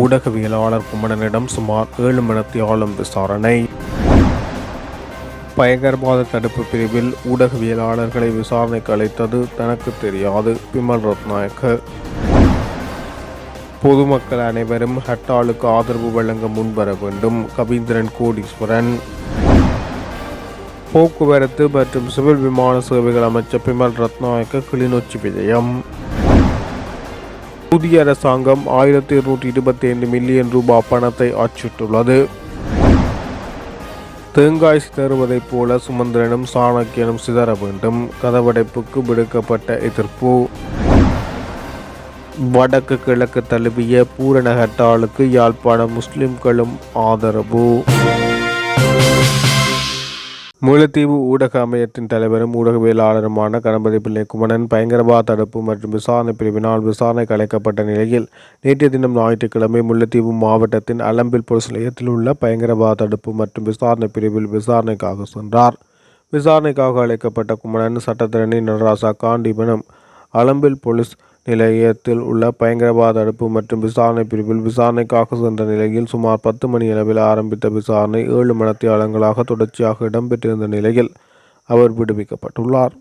ஊடகவியலாளர் குமணனிடம் சுமார் ஏழு மணித்தியாலும் விசாரணை. பயங்கரவாத தடுப்பு பிரிவில் ஊடகவியலாளர்களை விசாரணைக்கு அழைத்தது தனக்கு தெரியாது பிமல் ரத்நாயக்க. பொதுமக்கள் அனைவரும் ஹட்டாலுக்கு ஆதரவு வழங்க முன்வர வேண்டும் கவீந்திரன் கோடீஸ்வரன். போக்குவரத்து மற்றும் சிவில் விமான சேவைகள் அமைச்சர் பிமல் ரத்நாயக்க கிளிநொச்சி விஜயம். புதிய அரசாங்கம் ஆயிரத்தி இருநூற்றி இருபத்தி ஐந்து மில்லியன் ரூபாய் பணத்தை அச்சிட்டுள்ளது தேங்காய் சிதறுவதைப் போல சுமந்திரனும் சாணக்கியனும் சிதற வேண்டும். கதவடைப்புக்கு விடுக்கப்பட்ட எதிர்ப்பு. வடக்கு கிழக்கு தழுவிய பூரண ஹட்டாலுக்கு யாழ்ப்பாண முஸ்லிம்களும் ஆதரவு. முல்லைத்தீவு ஊடக அமையத்தின் தலைவரும் ஊடகவியலாளருமான கணபதி பிள்ளை குமணன் பயங்கரவாத தடுப்பு மற்றும் விசாரணை பிரிவினால் விசாரணை அழைக்கப்பட்ட நிலையில் நேற்றைய தினம் ஞாயிற்றுக்கிழமை முல்லைத்தீவு மாவட்டத்தின் அலம்பில் போலீஸ் நிலையத்தில் உள்ள பயங்கரவாத தடுப்பு மற்றும் விசாரணை பிரிவில் விசாரணைக்காக சென்றார். விசாரணைக்காக அழைக்கப்பட்ட குமணன் சட்டத்திரணி நடராசா காண்டிபனம் அலம்பில் போலீஸ் நிலையத்தில் உள்ள பயங்கரவாத தடுப்பு மற்றும் விசாரணை பிரிவில் விசாரணைக்காக சென்ற நிலையில் சுமார் பத்து மணி அளவில் ஆரம்பித்த விசாரணை ஏழு மணத்தியாளங்களாக தொடர்ச்சியாக இடம்பெற்றிருந்த நிலையில் அவர் விடுவிக்கப்பட்டுள்ளார்.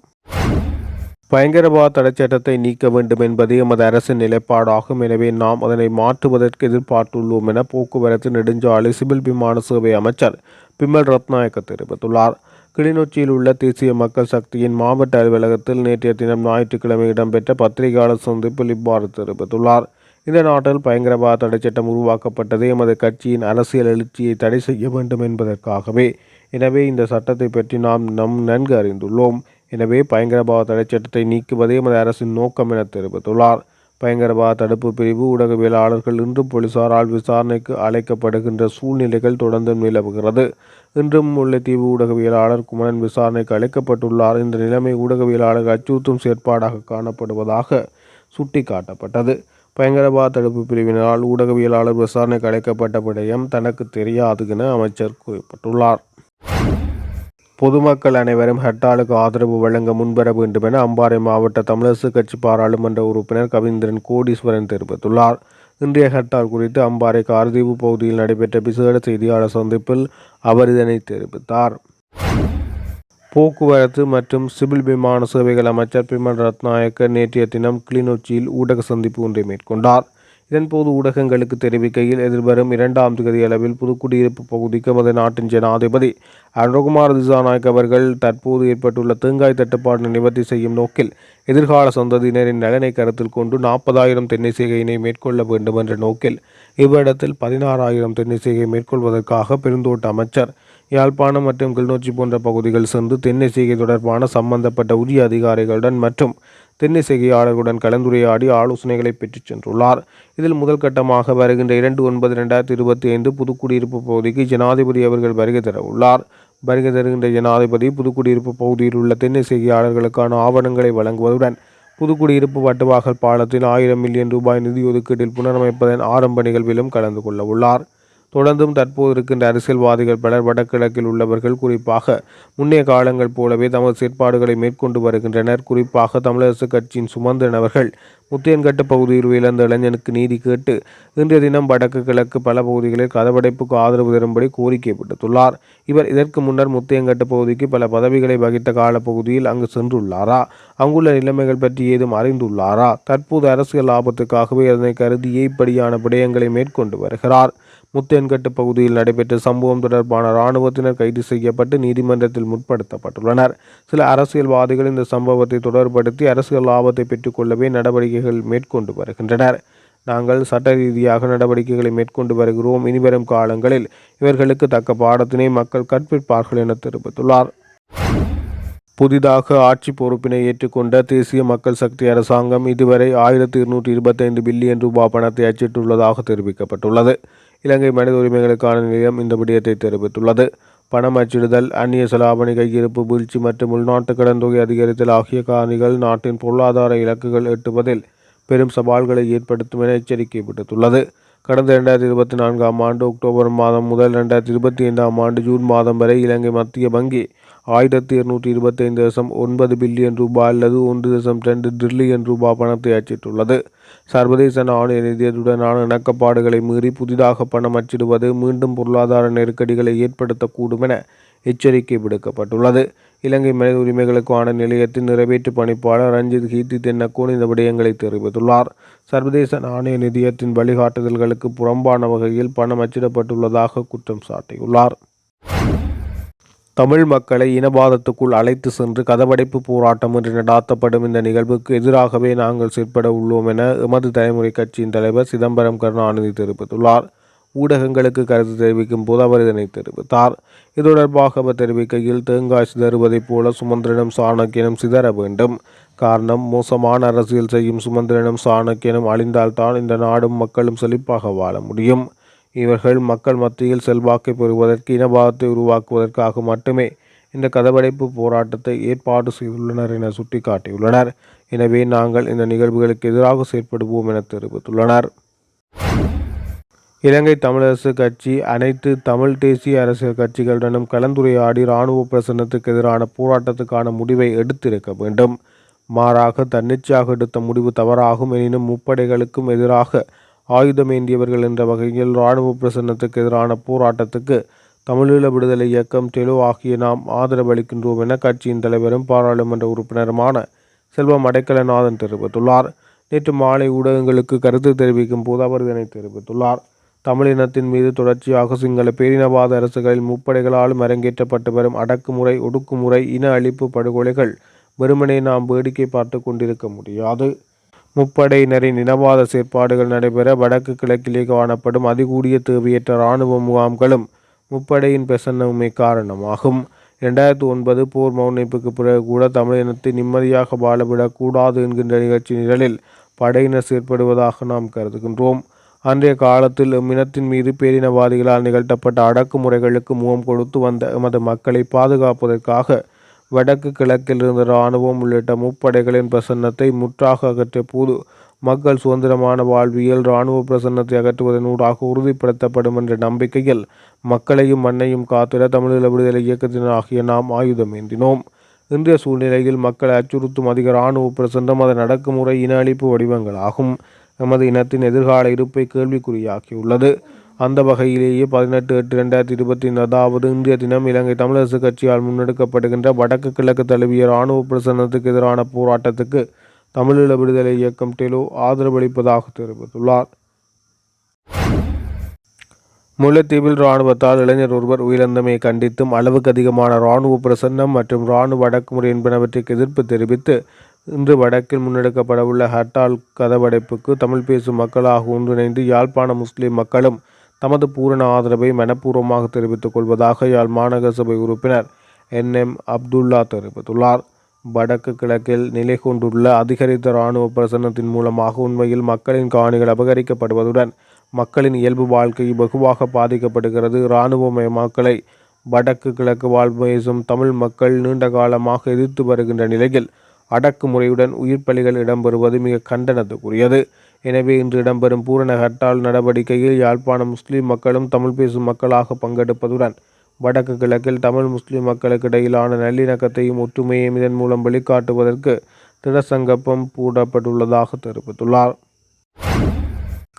பயங்கரவாத தடைச்சட்டத்தை நீக்க வேண்டும் என்பது எமது அரசின் நிலைப்பாடாகும். எனவே நாம் அதனை மாற்றுவதற்கு எதிர்பார்த்துள்ளோம் என போக்குவரத்து நெடுஞ்சாலை சிவில் விமான சேவை அமைச்சர் பிமல் ரத்நாயக்க தெரிவித்துள்ளார். கிளிநொச்சியில் உள்ள தேசிய மக்கள் சக்தியின் மாவட்ட அலுவலகத்தில் நேற்றைய தினம் ஞாயிற்றுக்கிழமை இடம்பெற்ற பத்திரிகையாளர் சந்திப்பில் இவ்வாறு தெரிவித்துள்ளார். இந்த நாட்டில் பயங்கரவாத தடைச்சட்டம் உருவாக்கப்பட்டது. எமது கட்சியின் அரசியல் எழுச்சியை தடை செய்ய வேண்டும் என்பதற்காகவே. எனவே இந்த சட்டத்தை பற்றி நாம் நம் நன்கு அறிந்துள்ளோம். எனவே பயங்கரவாத தடைச்சட்டத்தை நீக்குவதே எமது அரசின் நோக்கம் என தெரிவித்துள்ளார். பயங்கரவாத தடுப்பு பிரிவு ஊடகவியலாளர்கள் இன்றும் போலீசாரால் விசாரணைக்கு அழைக்கப்படுகின்ற சூழ்நிலைகள் தொடர்ந்து நிலவுகிறது. இன்றும் முல்லைத்தீவு ஊடகவியலாளர் குமரன் விசாரணைக்கு அழைக்கப்பட்டுள்ளார். இந்த நிலைமை ஊடகவியலாளர்கள் அச்சுறுத்தும் செயற்பாடாக காணப்படுவதாக சுட்டிக்காட்டப்பட்டது. பயங்கரவாத தடுப்பு பிரிவினால் ஊடகவியலாளர் விசாரணைக்கு அழைக்கப்பட்ட விடயம் தனக்கு தெரியாது என அமைச்சர் குறிப்பிட்டுள்ளார். பொதுமக்கள் அனைவரும் ஹர்த்தாலுக்கு ஆதரவு வழங்க முன்வர வேண்டும் என அம்பாறை மாவட்ட தமிழரசு கட்சி பாராளுமன்ற உறுப்பினர் கவிந்திரன் கோடீஸ்வரன் தெரிவித்துள்ளார். இன்றைய ஹர்த்தால் குறித்து அம்பாறை கார்தீவு பகுதியில் நடைபெற்ற விசேட செய்தியாளர் சந்திப்பில் அவர் இதனை தெரிவித்தார். போக்குவரத்து மற்றும் சிவில் விமான சேவைகள் அமைச்சர் பிமல் ரத்நாயக்க நேற்றைய தினம் கிளிநொச்சியில் ஊடக சந்திப்பு ஒன்றை மேற்கொண்டார். இதன்போது ஊடகங்களுக்கு தெரிவிக்கையில் எதிர்வரும் இரண்டாம் தேதி அளவில் புதுக்குடியிருப்பு பகுதிக்கு மத நாட்டின் ஜனாதிபதி அனுகுமார் திசாநாயக் அவர்கள் தற்போது ஏற்பட்டுள்ள தேங்காய் தட்டுப்பாடு நிவர்த்தி செய்யும் நோக்கில் எதிர்கால சந்ததியினரின் நலனை கருத்தில் கொண்டு நாற்பதாயிரம் தென்னிசைகையினை மேற்கொள்ள வேண்டும் என்ற நோக்கில் இவ்விடத்தில் பதினாறாயிரம் தென்னிசைகை மேற்கொள்வதற்காக பெருந்தோட்ட அமைச்சர் யாழ்ப்பாணம் மற்றும் கிளிநொச்சி போன்ற பகுதிகள் சென்று தென்னிசைகை தொடர்பான சம்பந்தப்பட்ட உரிய அதிகாரிகளுடன் மற்றும் தென்னிசைகையாளர்களுடன் கலந்துரையாடி ஆலோசனைகளை பெற்றுச் சென்றுள்ளார். இதில் முதல் கட்டமாக வருகின்ற இரண்டு ஒன்பது ரெண்டாயிரத்தி இருபத்தி ஐந்து புதுக்குடியிருப்பு பகுதிக்கு ஜனாதிபதி அவர்கள் வருகை தர உள்ளார் வருகை தருகின்ற ஜனாதிபதி புதுக்குடியிருப்பு பகுதியில் உள்ள தென்னிசைகையாளர்களுக்கான ஆவணங்களை வழங்குவதுடன் புதுக்குடியிருப்பு வட்டுவாகல் பாலத்தில் ஆயிரம் மில்லியன் ரூபாய் நிதி ஒதுக்கீட்டில் புனரமைப்பதன் ஆரம்ப நிகழ்விலும் கலந்து கொள்ள உள்ளார் தொடர்ந்தும் தற்போது இருக்கின்ற அரசியல்வாதிகள் பலர் வடகிழக்கில் உள்ளவர்கள். குறிப்பாக முன்னைய காலங்கள் போலவே தமது செயற்பாடுகளை மேற்கொண்டு வருகின்றனர். குறிப்பாக தமிழரசு கட்சியின் சுமந்திரன் அவர்கள் முத்தியன்கட்டு பகுதியில் இழந்த இளைஞனுக்கு நீதி கேட்டு இன்றைய தினம் வடக்கு கிழக்கு பல பகுதிகளில் கதவடைப்புக்கு ஆதரவு தரும்படி கோரிக்கை விடுத்துள்ளார். இவர் இதற்கு முன்னர் முத்தியங்கட்டு பகுதிக்கு பல பதவிகளை வகித்த காலப்பகுதியில் அங்கு சென்றுள்ளாரா? அங்குள்ள நிலைமைகள் பற்றி ஏதும் அறிந்துள்ளாரா? தற்போது அரசியல் லாபத்துக்காகவே அதனை கருதியே இப்படியான விடயங்களை மேற்கொண்டு வருகிறார். முத்தேன்கட்டு பகுதியில் நடைபெற்ற சம்பவம் தொடர்பான இராணுவத்தினர் கைது செய்யப்பட்டு நீதிமன்றத்தில் முற்படுத்தப்பட்டுள்ளனர். சில அரசியல்வாதிகள் இந்த சம்பவத்தை தொடர்படுத்தி அரசியல் லாபத்தை பெற்றுக்கொள்ளவே நடவடிக்கைகள் மேற்கொண்டு வருகின்றனர். நாங்கள் சட்ட ரீதியாக நடவடிக்கைகளை மேற்கொண்டு வருகிறோம். இனிவரும் காலங்களில் இவர்களுக்கு தக்க பாடத்தினை மக்கள் கற்பிப்பார்கள் என தெரிவித்துள்ளார். புதிதாக ஆட்சி பொறுப்பினை ஏற்றுக்கொண்ட தேசிய மக்கள் சக்தி அரசாங்கம் இதுவரை ஆயிரத்தி இருநூற்றி இருபத்தைந்து பில்லியன் ரூபாய் பணத்தை அச்சிட்டுள்ளதாக தெரிவிக்கப்பட்டுள்ளது. இலங்கை மனித உரிமைகளுக்கான நிலையம் இந்த விடயத்தை தெரிவித்துள்ளது. பணம் அச்சிடுதல் அந்நிய செலாவணி கையிருப்பு வீழ்ச்சி மற்றும் உள்நாட்டு கடன் தொகை அதிகரித்தல் ஆகிய காரணிகள் நாட்டின் பொருளாதார இலக்குகள் எட்டுவதில் பெரும் சவால்களை ஏற்படுத்தும் என எச்சரிக்கை விடுத்துள்ளது. கடந்த இரண்டாயிரத்தி இருபத்தி நான்காம் ஆண்டு அக்டோபர் மாதம் முதல் இரண்டாயிரத்தி இருபத்தி ஐந்தாம் ஆண்டு ஜூன் மாதம் வரை இலங்கை மத்திய வங்கி ஆயிரத்தி இருநூற்றி இருபத்தைந்து தசம் ஒன்பது பில்லியன் ரூபாய் அல்லது ஒன்று தசம் ரெண்டு டிரில்லியன் ரூபாய் பணத்தை அச்சிட்டுள்ளது. சர்வதேச நாணய நிதியத்துடனான இணக்கப்பாடுகளை மீறி புதிதாக பணம் அச்சிடுவது மீண்டும் பொருளாதார நெருக்கடிகளை ஏற்படுத்தக்கூடும் என எச்சரிக்கை விடுக்கப்பட்டுள்ளது. இலங்கை மனித உரிமைகளுக்கான நிலையத்தின் நிறைவேற்று பணிப்பாளர் ரஞ்சித் கீர்த்தி தென்னக்கோன் இந்த விடயங்களை தெரிவித்துள்ளார். சர்வதேச நாணய நிதியத்தின் வழிகாட்டுதல்களுக்கு புறம்பான வகையில் பணம் அச்சிடப்பட்டுள்ளதாக குற்றம் சாட்டியுள்ளார். தமிழ் மக்களை இனவாதத்துக்குள் அழைத்து சென்று கதவடைப்பு போராட்டம் என்று நடாத்தப்படும் இந்த நிகழ்வுக்கு எதிராகவே நாங்கள் செயற்பட உள்ளோம் என எமது தலைமுறை கட்சியின் தலைவர் சிதம்பரம் கருணாநிதி தெரிவித்துள்ளார். ஊடகங்களுக்கு கருத்து தெரிவிக்கும் போது அவர் இதனை தெரிவித்தார். இது தொடர்பாக அவர் தெரிவிக்கையில் தேங்காய் சிதறுவதைப் போல சுமந்திரனும் சாணக்கியனும் சிதற வேண்டும். காரணம் மோசமான அரசியல் செய்யும் சுமந்திரனும் சாணக்கியனும் அழிந்தால்தான் இந்த நாடும் மக்களும் செழிப்பாக வாழ முடியும். இவர்கள் மக்கள் மத்தியில் செல்வாக்கை பெறுவதற்கு இனவாதத்தை உருவாக்குவதற்காக மட்டுமே இந்த கதவடைப்பு போராட்டத்தை ஏற்பாடு செய்துள்ளனர் என சுட்டிக்காட்டியுள்ளனர். எனவே நாங்கள் இந்த நிகழ்வுகளுக்கு எதிராக செயற்படுவோம் என தெரிவித்துள்ளனர். இலங்கை தமிழரசு கட்சி அனைத்து தமிழ் தேசிய அரசியல் கட்சிகளுடனும் கலந்துரையாடி இராணுவ பிரசன்னத்துக்கு எதிரான போராட்டத்துக்கான முடிவை எடுத்திருக்க வேண்டும். மாறாக தன்னிச்சையாக எடுத்த முடிவு தவறாகும் எனினும் முப்படைகளுக்கும் எதிராக ஆயுதமேந்தியவர்கள் என்ற வகையில் இராணுவ பிரசன்னத்துக்கு எதிரான போராட்டத்துக்கு தமிழீழ விடுதலை இயக்கம் தெலு ஆகிய நாம் ஆதரவளிக்கின்றோம் என கட்சியின் தலைவரும் பாராளுமன்ற உறுப்பினருமான செல்வம் அடைக்கலநாதன் தெரிவித்துள்ளார். நேற்று மாலை ஊடகங்களுக்கு கருத்து தெரிவிக்கும் போது அவர் இதனை தெரிவித்துள்ளார். தமிழினத்தின் மீது தொடர்ச்சியாக சிங்கள பேரினவாத அரசுகளில் முப்படைகளாலும் அரங்கேற்றப்பட்டு வரும் அடக்குமுறை ஒடுக்குமுறை இன அழிப்பு படுகொலைகள் வெறுமனே நாம் வேடிக்கை பார்த்து கொண்டிருக்க முடியாது. முப்படையினரின் இனவாத செயற்பாடுகள் நடைபெற வடக்கு கிழக்கிலே காணப்படும் அதிகூடிய தேவையற்ற இராணுவ முகாம்களும் முப்படையின் பிரசன்னமே காரணமாகும். இரண்டாயிரத்தி ஒன்பது போர் மௌனிப்புக்கு பிறகு கூட தமிழினத்தை நிம்மதியாக வாழவிடக்கூடாது என்கின்ற நிகழ்ச்சி நிரலில் படையினர் செயற்படுவதாக நாம் கருதுகின்றோம். அன்றைய காலத்தில் எம்மினத்தின் மீது பேரினவாதிகளால் நிகழ்த்தப்பட்ட அடக்குமுறைகளுக்கு முகம் கொடுத்து வந்த எமது மக்களை பாதுகாப்பதற்காக வடக்கு கிழக்கில் இருந்த இராணுவம் உள்ளிட்ட முப்படைகளின் பிரசன்னத்தை முற்றாக அகற்றிய போது மக்கள் சுதந்திரமான வாழ்வியல் இராணுவ பிரசன்னத்தை அகற்றுவதன் ஊடாக உறுதிப்படுத்தப்படும் என்ற நம்பிக்கையில் மக்களையும் மண்ணையும் காத்திட தமிழீழ விடுதலை இயக்கத்தினர் ஆகிய நாம் ஆயுதம் ஏந்தினோம். இன்றைய சூழ்நிலையில் மக்களை அச்சுறுத்தும் அதிக இராணுவ பிரசன்னம் அதன் அடக்குமுறை இன அழிப்பு வடிவங்களாகும். எமது இனத்தின் எதிர்கால இருப்பை கேள்விக்குறியாக்கியுள்ளது. அந்த வகையிலேயே பதினெட்டு எட்டு ரெண்டாயிரத்தி இருபத்தி அதாவது இன்றைய தினம் இலங்கை தமிழரசு கட்சியால் முன்னெடுக்கப்படுகின்ற வடக்கு கிழக்கு தழுவிய இராணுவ பிரசன்னத்துக்கு எதிரான போராட்டத்துக்கு தமிழீழ விடுதலை இயக்கம் டெலோ ஆதரவளிப்பதாக தெரிவித்துள்ளார். முல்லைத்தீவில் இராணுவத்தால் இளைஞர் ஒருவர் உயிரிழந்தமையை கண்டித்தும் அளவுக்கு அதிகமான இராணுவ பிரசன்னம் மற்றும் இராணுவ அடக்குமுறை என்பனவற்றுக்கு எதிர்ப்பு தெரிவித்து இன்று வடக்கில் முன்னெடுக்கப்படவுள்ள ஹர்டால் கதவடைப்புக்கு தமிழ் பேசும் மக்களாக ஒன்றிணைந்து யாழ்ப்பாண முஸ்லிம் மக்களும் தமது பூரண ஆதரவை மனப்பூர்வமாக தெரிவித்துக் கொள்வதாக யாழ் மாநகர சபை உறுப்பினர் என். எம். அப்துல்லா தெரிவித்துள்ளார். வடக்கு கிழக்கில் நிலை கொண்டுள்ள அதிகரித்த இராணுவ பிரசன்னத்தின் மூலமாக உண்மையில் மக்களின் காணிகள் அபகரிக்கப்படுவதுடன் மக்களின் இயல்பு வாழ்க்கை வெகுவாக பாதிக்கப்படுகிறது. இராணுவமயமாக்கலை வடக்கு கிழக்கு வாழ்வேசும் தமிழ் மக்கள் நீண்ட காலமாக எதிர்த்து வருகின்ற நிலையில் அடக்குமுறையுடன் உயிர் பலிகள் இடம்பெறுவது மிக கண்டனத்துக்குரியது. எனவே இன்று இடம்பெறும் பூரண ஹர்த்தால் நடவடிக்கையில் யாழ்ப்பாண முஸ்லிம் மக்களும் தமிழ் பேசும் மக்களாக பங்கெடுப்பதுடன் வடக்கு கிழக்கில் தமிழ் முஸ்லிம் மக்களுக்கு இடையிலான நல்லிணக்கத்தையும் ஒற்றுமையையும் இதன் மூலம் வெளிக்காட்டுவதற்கு திடசங்கப்பம் பூடப்பட்டுள்ளதாக தெரிவித்துள்ளார்.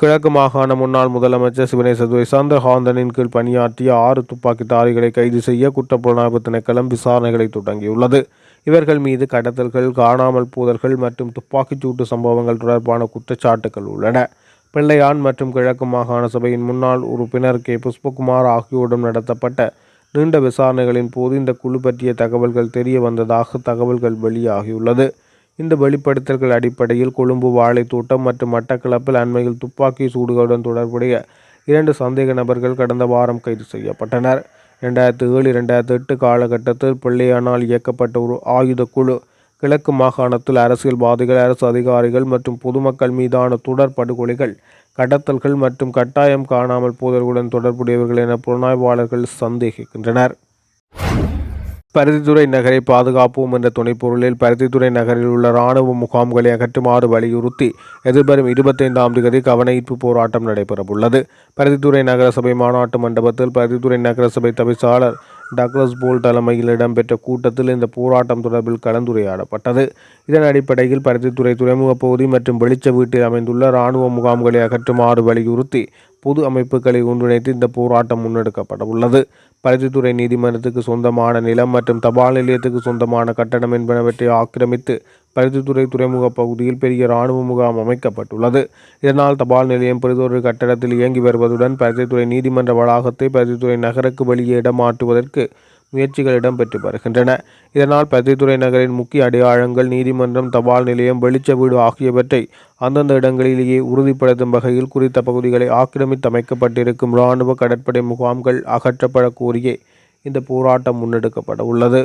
கிழக்கு மாகாண முன்னாள் முதலமைச்சர் சிவனேசதுரை சந்திரகாந்தனின் கீழ் பணியாற்றிய ஆறு துப்பாக்கிதாரிகளை கைது செய்ய குற்றப்புலனாய்வு திணைக்களம் விசாரணைகளை தொடங்கியுள்ளது. இவர்கள் மீது கடத்தல்கள் காணாமல் போதல்கள் மற்றும் துப்பாக்கிச்சூட்டு சம்பவங்கள் தொடர்பான குற்றச்சாட்டுகள் உள்ளன. பிள்ளையான் மற்றும் கிழக்கு மாகாண சபையின் முன்னாள் உறுப்பினர் கே. புஷ்பகுமார் ஆகியோரிடம் நடத்தப்பட்ட நீண்ட விசாரணைகளின் போது இந்த குழு பற்றிய தகவல்கள் தெரிய வந்ததாக தகவல்கள் வெளியாகியுள்ளது. இந்த வெளிப்படுத்தல்கள் அடிப்படையில் கொழும்பு வாழைத்தோட்டம் மற்றும் மட்டக்களப்பில் அண்மையில் துப்பாக்கி சூடுகளுடன் தொடர்புடைய இரண்டு சந்தேக நபர்கள் கடந்த வாரம் கைது செய்யப்பட்டனர். ரெண்டாயிரத்து ஏழு இரண்டாயிரத்தி எட்டு காலகட்டத்தில் பிள்ளையானால் இயக்கப்பட்ட ஒரு ஆயுத குழு கிழக்கு மாகாணத்தில் அரசியல்வாதிகள் அரசு அதிகாரிகள் மற்றும் பொதுமக்கள் மீதான தொடர் படுகொலைகள் கடத்தல்கள் மற்றும் கட்டாயம் காணாமல் போதல்களுடன் தொடர்புடையவர்கள் என புலனாய்வாளர்கள் சந்தேகிக்கின்றனர். பருத்தித்துறை நகரை பாதுகாப்போம் என்ற துணைப்பொருளில் பருத்தித்துறை நகரில் உள்ள இராணுவ முகாம்களை அகற்றுமாறு வலியுறுத்தி எதிர்வரும் இருபத்தைந்தாம் தேதி கவனஈர்ப்பு போராட்டம் நடைபெறவுள்ளது. பருத்தித்துறை நகரசபை மாநாட்டு மண்டபத்தில் பருத்தித்துறை நகரசபை தவிசாளர் டக்ளஸ் போல் தலைமையில் இடம்பெற்ற கூட்டத்தில் இந்த போராட்டம் தொடர்பில் கலந்துரையாடப்பட்டது. இதன் அடிப்படையில் பருத்தித்துறை துறைமுக பகுதி மற்றும் வெளிச்ச வீட்டில் அமைந்துள்ள இராணுவ முகாம்களை அகற்றுமாறு வலியுறுத்தி பொது அமைப்புகளை ஒன்றிணைத்து இந்த போராட்டம் முன்னெடுக்கப்பட உள்ளது பருத்தித்துறை நீதிமன்றத்துக்கு சொந்தமான நிலம் மற்றும் தபால் நிலையத்துக்கு சொந்தமான கட்டணம் என்பனவற்றை ஆக்கிரமித்து பருத்தித்துறை துறைமுக பகுதியில் பெரிய இராணுவ முகாம் அமைக்கப்பட்டுள்ளது. இதனால் தபால் நிலையம் பெரிதொரு கட்டடத்தில் இயங்கி வருவதுடன் பருத்தித்துறை நீதிமன்ற வளாகத்தை பருத்தித்துறை நகருக்கு வெளியே இடமாற்றுவதற்கு முயற்சிகள் இடம்பெற்று வருகின்றன. இதனால் பருத்தித்துறை நகரின் முக்கிய அடையாளங்கள் நீதிமன்றம் தபால் நிலையம் வெளிச்ச வீடு ஆகியவற்றை அந்தந்த இடங்களிலேயே உறுதிப்படுத்தும் வகையில் குறித்த பகுதிகளை ஆக்கிரமித்து அமைக்கப்பட்டிருக்கும் இராணுவ கடற்படை முகாம்கள் அகற்றப்பட கோரியே இந்த போராட்டம் முன்னெடுக்கப்பட உள்ளது.